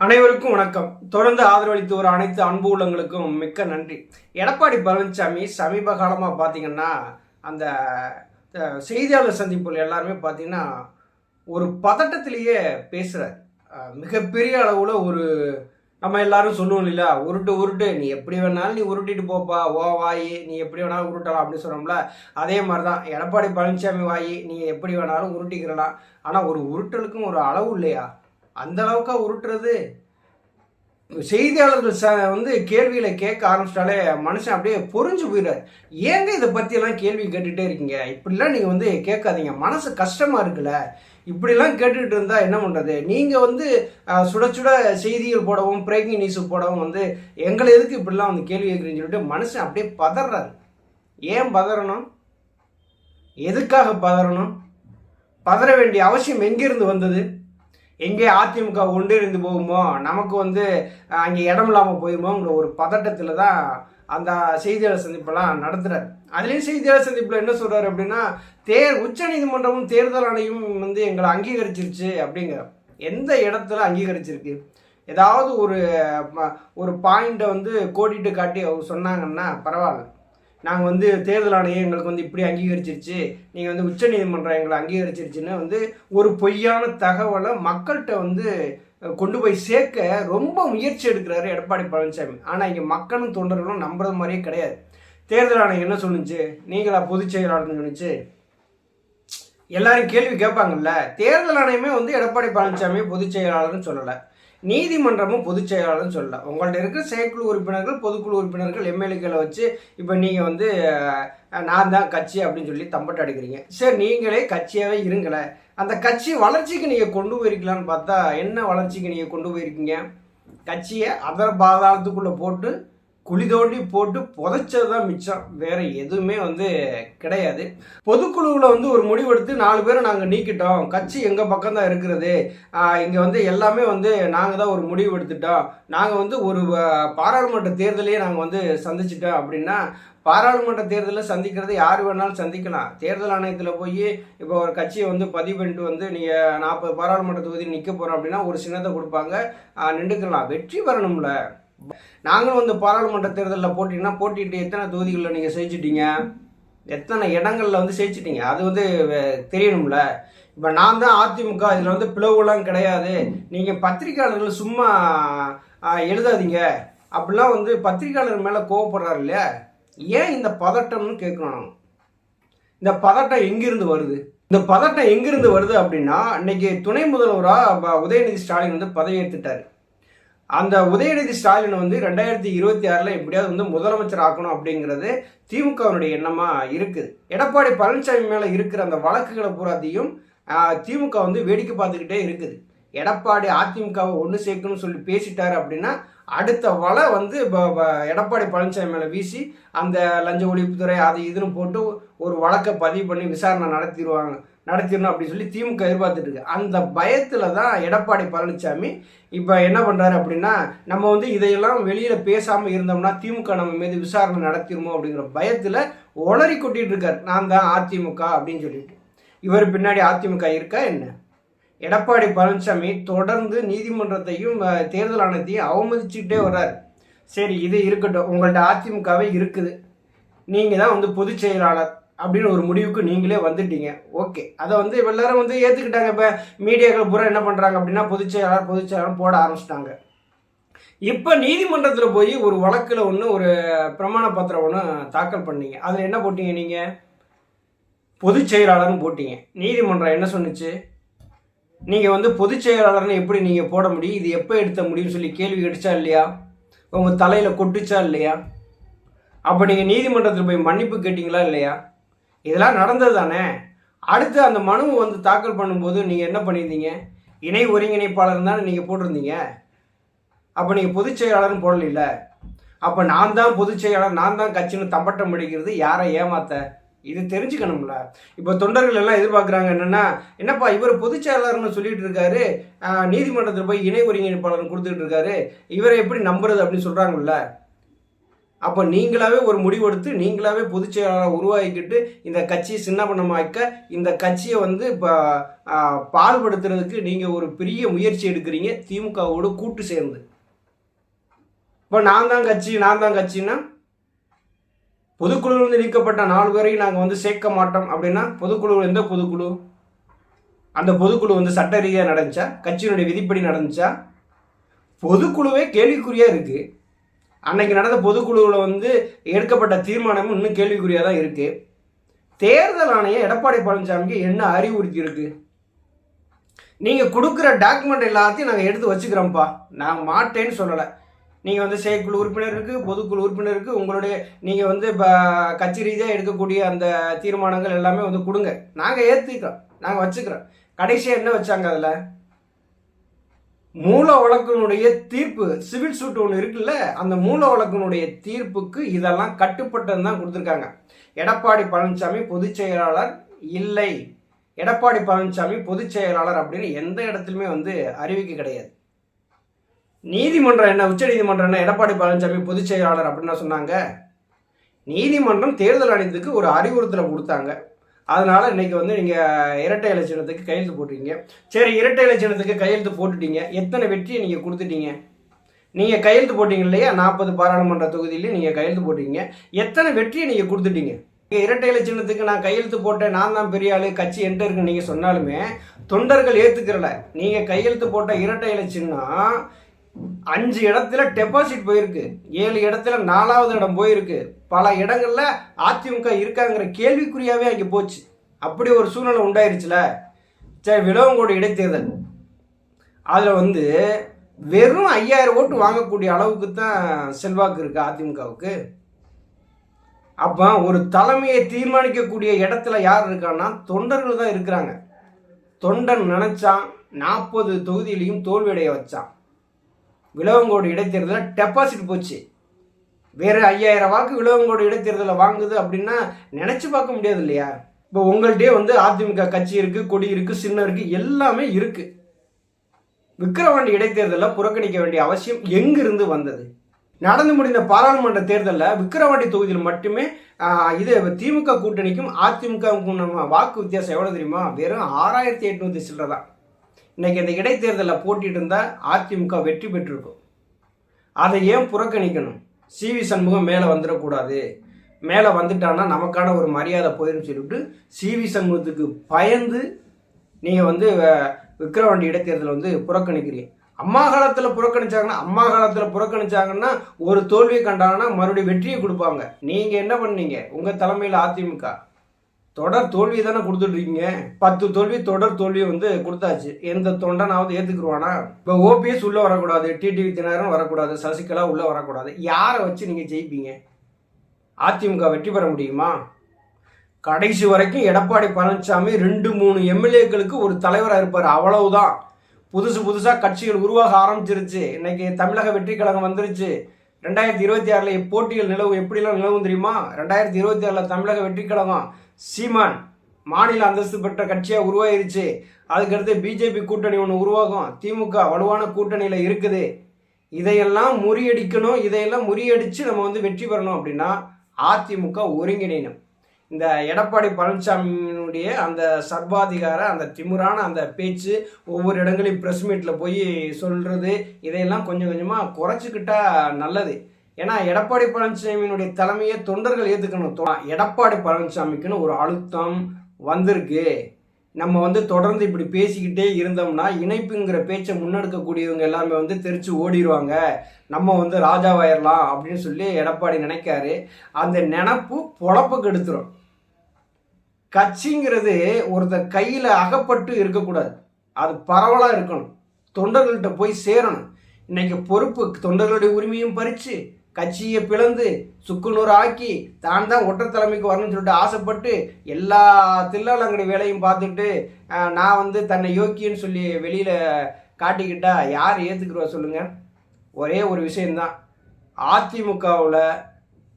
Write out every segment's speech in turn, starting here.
அனைவருக்கும் வணக்கம். தொடர்ந்து ஆதரவளித்து வர அனைத்து அன்பு உள்ளங்களுக்கும் மிக்க நன்றி. எடப்பாடி பழனிசாமி சமீப காலமாக பார்த்தீங்கன்னா அந்த செய்தியாளர் சந்திப்புகள் எல்லாருமே பார்த்தீங்கன்னா ஒரு பதட்டத்திலேயே பேசுகிறார் மிகப்பெரிய அளவில் ஒரு நம்ம எல்லாரும் சொல்லுவோம் இல்லையா? உருட்டு உருட்டு. நீ எப்படி வேணாலும் நீ உருட்டிட்டு போப்பா. ஓ வாயி. நீ எப்படி வேணாலும் உருட்டலாம் அப்படின்னு சொன்னோம்ல அதே மாதிரி தான் எடப்பாடி பழனிசாமி வாயி. நீ எப்படி வேணாலும் உருட்டிக்கிறலாம் ஆனால் ஒரு உருட்டலுக்கும் ஒரு அளவு இல்லையா? அந்த அளவுக்கா உருட்டுறது? செய்தியாளர்கள் ச வந்து கேள்விகளை கேட்க ஆரம்பிச்சிட்டாலே மனுஷன் அப்படியே பொறிஞ்சு போயிடுறாரு. ஏங்க இதை பற்றியெல்லாம் கேள்வி கேட்டுகிட்டே இருக்கீங்க? இப்படிலாம் நீங்கள் வந்து கேட்காதீங்க. மனசு கஷ்டமாக இருக்குல்ல? இப்படிலாம் கேட்டுக்கிட்டு இருந்தால் என்ன பண்ணுறது நீங்கள் வந்து சுட சுட செய்திகள் போடவும் பிரேக்கிங் நியூஸ் போடவும் வந்து எங்களை எதுக்கு இப்படிலாம் வந்து கேள்வி கேட்குறீங்கன்னு சொல்லிட்டு மனுஷன் அப்படியே பதறாரு. ஏன் பதறணும்? எதுக்காக பதறணும்? பதற வேண்டிய அவசியம் எங்கேருந்து வந்தது? எங்கே அதிமுக ஒன்றிணைந்து போகுமோ நமக்கு வந்து அங்கே இடம் இல்லாமல் போயிருமோங்கிற ஒரு பதட்டத்தில் தான் அந்த செய்தியாளர் சந்திப்பெல்லாம் நடத்துகிறார் அதுலேயும் செய்தியாளர் சந்திப்பில் என்ன சொல்கிறார் அப்படின்னா தேர் உச்ச நீதிமன்றமும் தேர்தல் ஆணையம் வந்து எங்களை அங்கீகரிச்சிருச்சு அப்படிங்கிற எந்த இடத்துல அங்கீகரிச்சிருக்கு? ஏதாவது ஒரு ம- ஒரு பாயிண்ட்டை வந்து கோடிட்டு காட்டி அவங்க சொன்னாங்கன்னா பரவாயில்ல. நாங்கள் வந்து தேர்தல் ஆணையம் எங்களுக்கு வந்து இப்படி அங்கீகரிச்சிருச்சு. நீங்கள் வந்து உச்சநீதிமன்றம் எங்களை அங்கீகரிச்சிருச்சுன்னு வந்து ஒரு பொய்யான தகவலை மக்கள்கிட்ட வந்து கொண்டு போய் சேர்க்க ரொம்ப முயற்சி எடுக்கிறாரு எடப்பாடி பழனிசாமி. ஆனால் இங்கே மக்களும் தொண்டர்களும் நம்புறது மாதிரியே கிடையாது. தேர்தல் ஆணையம் என்ன சொல்லுச்சு? நீங்களா பொதுச் செயலாளர்னு சொன்னுச்சு எல்லாரும் கேள்வி கேட்பாங்கல்ல. தேர்தல் ஆணையமே வந்து எடப்பாடி பழனிசாமி பொதுச் செயலாளர்னு சொல்லலை. நீதிமன்றமும் பொதுச் செயலாளர்னு சொல்லலாம் உங்கள்ட்ட இருக்கிற செயற்குழு உறுப்பினர்கள் பொதுக்குழு உறுப்பினர்கள் எம்எல்ஏக்களை வச்சு இப்போ நீங்கள் வந்து நான் தான் கட்சி அப்படின்னு சொல்லி தம்பட்டு அடிக்கிறீங்க. சரி நீங்களே கட்சியாகவே இருங்களேன் அந்த கட்சி வளர்ச்சிக்கு நீங்கள் கொண்டு போயிருக்கலான்னு பார்த்தா என்ன வளர்ச்சிக்கு நீங்கள் கொண்டு போயிருக்கீங்க? கட்சியை அதர் பாதாளத்துக்குள்ளே போட்டு குழி தோண்டி போட்டு புதைச்சது தான் மிச்சம். வேற எதுவுமே வந்து கிடையாது. பொதுக்குழுவில் வந்து ஒரு முடிவெடுத்து நாலு பேரை நாங்கள் நீக்கிட்டோம். கட்சி எங்கள் பக்கம் தான் இருக்கிறது இங்கே வந்து எல்லாமே வந்து நாங்கள் தான் ஒரு முடிவு எடுத்துட்டோம். நாங்கள் வந்து ஒரு பாராளுமன்ற தேர்தலையே நாங்கள் வந்து சந்திச்சிட்டோம் அப்படின்னா பாராளுமன்ற தேர்தலில் சந்திக்கிறது யார் வேணாலும் சந்திக்கலாம். தேர்தல் ஆணையத்தில் போய் இப்போ ஒரு கட்சியை வந்து பதிவு பண்ணிட்டு வந்து நீங்கள் நாற்பது பாராளுமன்ற தொகுதி நிற்க போகிறோம் அப்படின்னா ஒரு சின்னத்தை கொடுப்பாங்க. நின்றுக்கலாம். வெற்றி பெறணும்ல நாங்களும் வந்து பாராளுமன்ற தேர்தலில் போட்டிங்கன்னா போட்டிட்டு எத்தனை தொகுதிகளில் நீங்கள் ஜெயிச்சிட்டீங்க எத்தனை இடங்களில் வந்து ஜெயிச்சிட்டீங்க அது வந்து தெரியணும்ல. இப்போ நான் தான் அதிமுக இதில் வந்து பிளவுலாம் கிடையாது. நீங்கள் பத்திரிக்கையாளர்கள் சும்மா எழுதாதீங்க. அப்படிலாம் வந்து பத்திரிக்கையாளர் மேலே கோவப்படுறாரு இல்லையா? ஏன் இந்த பதட்டம்னு கேட்கணும் இந்த பதட்டம் எங்கிருந்து வருது? இந்த பதட்டம் எங்கிருந்து வருது அப்படின்னா இன்னைக்கு துணை முதல்வராக உதயநிதி ஸ்டாலின் வந்து பதவியேற்றுட்டார். அந்த உதயநிதி ஸ்டாலின் வந்து ரெண்டாயிரத்தி இருபத்தி ஆறில் எப்படியாவது வந்து முதலமைச்சர் ஆக்கணும் அப்படிங்கிறது திமுகவினுடைய எண்ணமாக இருக்குது எடப்பாடி பழனிசாமி மேலே இருக்கிற அந்த வழக்குகளை பூராத்தையும் திமுக வந்து வேடிக்கை பார்த்துக்கிட்டே இருக்குது. எடப்பாடி அதிமுகவை ஒன்று சேர்க்கணும்னு சொல்லி பேசிட்டாரு அப்படின்னா அடுத்த வலை வந்து எடப்பாடி பழனிசாமி மேலே வீசி அந்த லஞ்ச ஒழிப்புத்துறை அது இதுன்னு போட்டு ஒரு வழக்கை பதிவு பண்ணி விசாரணை நடத்திடுவாங்க. நடத்திடணும் அப்படின்னு சொல்லி திமுக எதிர்பார்த்துட்டு இருக்கு. அந்த பயத்தில் தான் எடப்பாடி பழனிசாமி இப்போ என்ன பண்ணுறாரு அப்படின்னா நம்ம வந்து இதையெல்லாம் வெளியில் பேசாமல் இருந்தோம்னா திமுக நம்ம மீது விசாரணை நடத்திடுமோ அப்படிங்கிற பயத்தில் ஒளறி கொட்டிட்டு இருக்கார். நான் தான் அதிமுக அப்படின்னு சொல்லிட்டு. இவர் பின்னாடி அதிமுக இருக்கா என்ன? எடப்பாடி பழனிசாமி தொடர்ந்து நீதிமன்றத்தையும் தேர்தல் ஆணையத்தையும் அவமதிச்சுக்கிட்டே வர்றார். சரி இது இருக்கட்டும். உங்கள்ட்ட அதிமுகவே இருக்குது. நீங்கள் தான் வந்து பொதுச் செயலாளர் அப்படின்னு ஒரு முடிவுக்கு நீங்களே வந்துட்டீங்க. ஓகே. அதை வந்து இப்போ எல்லாரும் வந்து ஏற்றுக்கிட்டாங்க இப்போ மீடியாக்கள் பூரா என்ன பண்ணுறாங்க அப்படின்னா பொதுச் செயலாளர் பொதுச் செயலாளர் போட ஆரம்பிச்சிட்டாங்க. இப்போ நீதிமன்றத்தில் போய் ஒரு வழக்கில் ஒன்று ஒரு பிரமாண பத்திரம் ஒன்று தாக்கல் பண்ணீங்க. அதில் என்ன போட்டீங்க நீங்கள் பொதுச் செயலாளர்னு போட்டீங்க. நீதிமன்றம் என்ன சொன்னுச்சு? நீங்கள் வந்து பொதுச் செயலாளர்னு எப்படி நீங்கள் போட முடியும்? இது எப்போ எடுத்த முடியும்னு சொல்லி கேள்வி கிடைச்சா இல்லையா? உங்கள் தலையில் கொட்டுச்சா இல்லையா? அப்போ நீங்கள் நீதிமன்றத்தில் போய் மன்னிப்பு கேட்டிங்களா இல்லையா? இதெல்லாம் நடந்தது தானே? அடுத்து அந்த மனுவை வந்து தாக்கல் பண்ணும்போது நீங்கள் என்ன பண்ணியிருந்தீங்க? இணை ஒருங்கிணைப்பாளர் தானே நீங்கள் போட்டிருந்தீங்க. அப்போ நீங்கள் பொதுச் செயலாளர்னு போடல அப்போ நான் தான் பொதுச் செயலாளர் நான் தான் கட்சின்னு தம்பட்டம் அடிக்கிறது யாரை ஏமாத்த? இது தெரிஞ்சுக்கணும்ல. இப்போ தொண்டர்கள் எல்லாம் எதிர்பார்க்குறாங்க என்னென்னா என்னப்பா இவர் பொதுச் செயலாளர்னு சொல்லிட்டு இருக்காரு. நீதிமன்றத்தில் போய் இணை ஒருங்கிணைப்பாளர் கொடுத்துட்டு இருக்காரு. இவரை எப்படி நம்புறது? அப்படின்னு சொல்கிறாங்கல்ல அப்போ நீங்களாவே ஒரு முடிவெடுத்து நீங்களாவே பொதுச் செயலாளரை உருவாக்கிக்கிட்டு இந்த கட்சியை சின்னபண்ணமாக்க இந்த கட்சியை வந்து இப்போ பால்படுத்துறதுக்கு நீங்கள் ஒரு பெரிய முயற்சி எடுக்கிறீங்க. திமுகவோடு கூட்டு சேர்ந்து. இப்போ நான் தான் கட்சி நான் தான் கட்சின்னா பொதுக்குழுவிலிருந்து நீக்கப்பட்ட நாலு பேரையும் நாங்கள் வந்து சேர்க்க மாட்டோம். அப்படின்னா பொதுக்குழு எந்த பொதுக்குழு? அந்த பொதுக்குழு வந்து சட்ட ரீதியாக நடந்துச்சா? கட்சியினுடைய விதிப்படி நடந்துச்சா? பொதுக்குழுவே கேள்விக்குறியாக இருக்குது அன்னைக்கு நடந்த பொதுக்குழுவில் வந்து எடுக்கப்பட்ட தீர்மானமும் இன்னும் கேள்விக்குறியாக தான் இருக்குது தேர்தல் ஆணையம் எடப்பாடி பழனிசாமிக்கு என்ன அறிவுறுத்தி இருக்கு? நீங்கள் கொடுக்குற டாக்குமெண்ட் எல்லாத்தையும் நாங்கள் எடுத்து வச்சுக்கிறோம்ப்பா. நான் மாட்டேன்னு சொல்லலை. நீங்கள் வந்து செயற்குழு உறுப்பினருக்கு பொதுக்குழு உறுப்பினருக்கு உங்களுடைய நீங்கள் வந்து இப்போ கட்சி ரீதியாக எடுக்கக்கூடிய அந்த தீர்மானங்கள் எல்லாமே வந்து கொடுங்க. நாங்கள் ஏற்றுக்கிறோம் நாங்கள் வச்சுக்கிறோம். கடைசியாக என்ன வச்சாங்க அதில்? மூல வழக்கினுடைய தீர்ப்பு சிவில் சூட் ஒன்று இருக்குல்ல அந்த மூல வழக்கினுடைய தீர்ப்புக்கு இதெல்லாம் கட்டுப்பட்டது தான் கொடுத்துருக்காங்க. எடப்பாடி பழனிசாமி பொதுச் செயலாளர் இல்லை. எடப்பாடி பழனிசாமி பொதுச் செயலாளர் அப்படின்னு எந்த இடத்துலையுமே வந்து அறிவிக்க கிடையாது. நீதிமன்றம் என்ன உச்ச நீதிமன்றம் என்ன எடப்பாடி பழனிசாமி பொதுச் செயலாளர் அப்படின்னு சொன்னாங்க. நீதிமன்றம் தேர்தல் ஆணையத்துக்கு ஒரு அறிவுறுத்தலை கொடுத்தாங்க. அதனால இன்னைக்கு வந்து நீங்கள் இரட்டை இலட்சணத்துக்கு கையெழுத்து போட்டுட்டீங்க. சரி இரட்டை இலட்சணத்துக்கு கையெழுத்து போட்டுட்டீங்க. எத்தனை வெற்றியை நீங்கள் கொடுத்துட்டீங்க? நீங்கள் கையெழுத்து போட்டீங்க இல்லையா? நாற்பது பாராளுமன்ற தொகுதியிலையும் நீங்கள் கையெழுத்து போட்டீங்க. எத்தனை வெற்றியை நீங்கள் கொடுத்துட்டீங்க? நீங்கள் இரட்டை இலட்சணத்துக்கு நான் கையெழுத்து போட்டேன் நான் தான் பெரிய ஆளு கட்சி என்கிட்ட இருக்குன்னு நீங்கள் சொன்னாலுமே தொண்டர்கள் ஏற்றுக்கிறல நீங்கள் கையெழுத்து போட்ட இரட்டை இலட்சணம் அஞ்சு இடத்துல டெபாசிட் போயிருக்கு. ஏழு இடத்துல நாலாவது இடம் போயிருக்கு. பல இடங்கள்ல அதிமுக இருக்காங்கிற கேள்விக்குறியாவே அங்கே போச்சு. அப்படி ஒரு சூழ்நிலை உண்டாயிருச்சுல. சரி விலவங்கோடு இடைத்தேர்தல். அதில் வந்து வெறும் ஐயாயிரம் ஓட்டு வாங்கக்கூடிய அளவுக்கு தான் செல்வாக்கு இருக்கு அதிமுகவுக்கு. அப்போ ஒரு தலைமையை தீர்மானிக்கக்கூடிய இடத்துல யார் இருக்கான்னா தொண்டர்கள் தான் இருக்கிறாங்க. தொண்டன் நினைச்சான் நாற்பது தொகுதியிலையும் தோல்வியடைய வச்சான். விலவங்கோடு இடைத்தேர்தலில் டெபாசிட் போச்சு. வேறு ஐயாயிரம் வாக்கு விலவங்கோடு இடைத்தேர்தலில் வாங்குது அப்படின்னா நினச்சி பார்க்க முடியாது இல்லையா? இப்போ உங்கள்கிட்டயே வந்து அதிமுக கட்சி இருக்குது கொடி இருக்குது சின்னம் இருக்குது எல்லாமே இருக்குது விக்கிரவாண்டி இடைத்தேர்தலில் புறக்கணிக்க வேண்டிய அவசியம் எங்கிருந்து வந்தது? நடந்து முடிந்த பாராளுமன்ற தேர்தலில் விக்கிரவாண்டி தொகுதியில் மட்டுமே இது திமுக கூட்டணிக்கும் அதிமுகவுக்கும் நம்ம வாக்கு வித்தியாசம் எவ்வளோ தெரியுமா? வெறும் ஆறாயிரத்தி எட்நூற்றி சில்லறை தான். இன்னைக்கு இந்த இடைத்தேர்தலில் போட்டிட்டு இருந்தால் அதிமுக வெற்றி பெற்றிருக்கும். அதை ஏன் புறக்கணிக்கணும்? சிவி சண்முகம் மேலே வந்துடக்கூடாது. மேலே வந்துட்டான்னா நமக்கான ஒரு மரியாதை போயிடும் சொல்லிவிட்டு சிவி சண்முகத்துக்கு பயந்து நீங்கள் வந்து அஹ், விக்கிரவாண்டி இடைத்தேர்தலை வந்து புறக்கணிக்கிறீங்க. அம்மா காலத்தில் புறக்கணிச்சாங்கன்னா அம்மா காலத்தில் புறக்கணிச்சாங்கன்னா ஒரு தோல்வியை கண்டாங்கன்னா மறுபடியும் வெற்றியை கொடுப்பாங்க. நீங்கள் என்ன பண்ணீங்க? உங்கள் தலைமையில் அதிமுக. தொடர் தோல்வி தானே கொடுத்துட்ருக்கீங்க பத்து தோல்வி தொடர் தோல்வி வந்து கொடுத்தாச்சு. எந்த தொண்டனாவது ஏற்றுக்குருவானா இப்போ ஓபிஎஸ் உள்ளே வரக்கூடாது டிடிவி தினகரன் வரக்கூடாது சசிகலா உள்ளே வரக்கூடாது. யாரை வச்சு நீங்கள் ஜெயிப்பீங்க? அதிமுக வெற்றி பெற முடியுமா? கடைசி வரைக்கும் எடப்பாடி பழனிசாமி ரெண்டு மூணு எம்எல்ஏக்களுக்கு ஒரு தலைவராக இருப்பார். அவ்வளவுதான். புதுசு புதுசாக கட்சிகள் உருவாக ஆரம்பிச்சிருச்சு. இன்னைக்கு தமிழக வெற்றி கழகம் வந்துருச்சு. ரெண்டாயிரத்தி இருபத்தி ஆறில் இப்போட்டிகள் நிலவு எப்படிலாம் நிலவும் தெரியுமா? ரெண்டாயிரத்தி இருபத்தி ஆறில் தமிழக வெற்றி கழகம் சீமான் மாநில அந்தஸ்து பெற்ற கட்சியாக உருவாயிருச்சு. அதுக்கடுத்து பிஜேபி கூட்டணி ஒன்று உருவாகும். திமுக வலுவான கூட்டணியில் இருக்குது. இதையெல்லாம் முறியடிக்கணும் இதையெல்லாம் முறியடித்து நம்ம வந்து வெற்றி பெறணும் அப்படின்னா அதிமுக ஒருங்கிணைணும் இந்த எடப்பாடி பழனிசாமியினுடைய அந்த சர்வாதிகார அந்த திமுறான அந்த பேச்சு ஒவ்வொரு இடங்களையும் ப்ரெஸ் மீட்டில் போய் சொல்கிறது இதையெல்லாம் கொஞ்சம் கொஞ்சமாக குறைச்சிக்கிட்டா நல்லது. ஏன்னா எடப்பாடி பழனிசாமியினுடைய தலைமையை தொண்டர்கள் ஏற்றுக்கணும் எடப்பாடி பழனிசாமிக்குன்னு ஒரு அழுத்தம் வந்திருக்கு. நம்ம வந்து தொடர்ந்து இப்படி பேசிக்கிட்டே இருந்தோம்னா இணைப்புங்கிற பேச்சை முன்னெடுக்கக்கூடியவங்க எல்லாமே வந்து தெரிச்சு ஓடிடுவாங்க நம்ம வந்து ராஜாவாயிரலாம் அப்படின்னு சொல்லி எடப்பாடி நினைக்காரு. அந்த நினப்பு பொழப்புக்கு எடுத்துரும். கட்சிங்கிறது ஒருத்தர் கையில் அகப்பட்டு இருக்கக்கூடாது. அது பரவலாக இருக்கணும். தொண்டர்கள்ட்ட போய் சேரணும். இன்னைக்கு பொறுப்பு தொண்டர்களுடைய உரிமையும் பறித்து கட்சியை பிளந்து சுக்குநூறு ஆக்கி தான் தான் ஒற்ற தலைமைக்கு வரணும்னு சொல்லிட்டு ஆசைப்பட்டு எல்லா தில்லாலங்கடி வேலையும் பார்த்துட்டு நான் வந்து தன்னை யோக்கியன்னு சொல்லி வெளியில் காட்டிக்கிட்டா யார் ஏற்றுக்குருவா சொல்லுங்கள் ஒரே ஒரு விஷயந்தான் அதிமுகவில்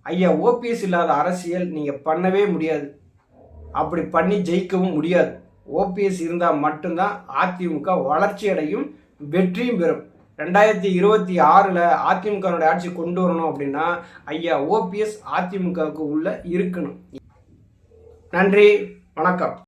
ஐயா ஓபிஎஸ் இல்லாத அரசியல் நீங்கள் பண்ணவே முடியாது. அப்படி பண்ணி ஜெயிக்கவும் முடியாது. ஓபிஎஸ் இருந்தால் மட்டும்தான் அதிமுக வளர்ச்சி அடையும் வெற்றியும் பெறும். ரெண்டாயிரத்தி இருபத்தி ஆறில் அதிமுகனுடைய ஆட்சி கொண்டு வரணும் அப்படின்னா ஐயா ஓபிஎஸ் அதிமுகவுக்கு உள்ள இருக்கணும். நன்றி வணக்கம்.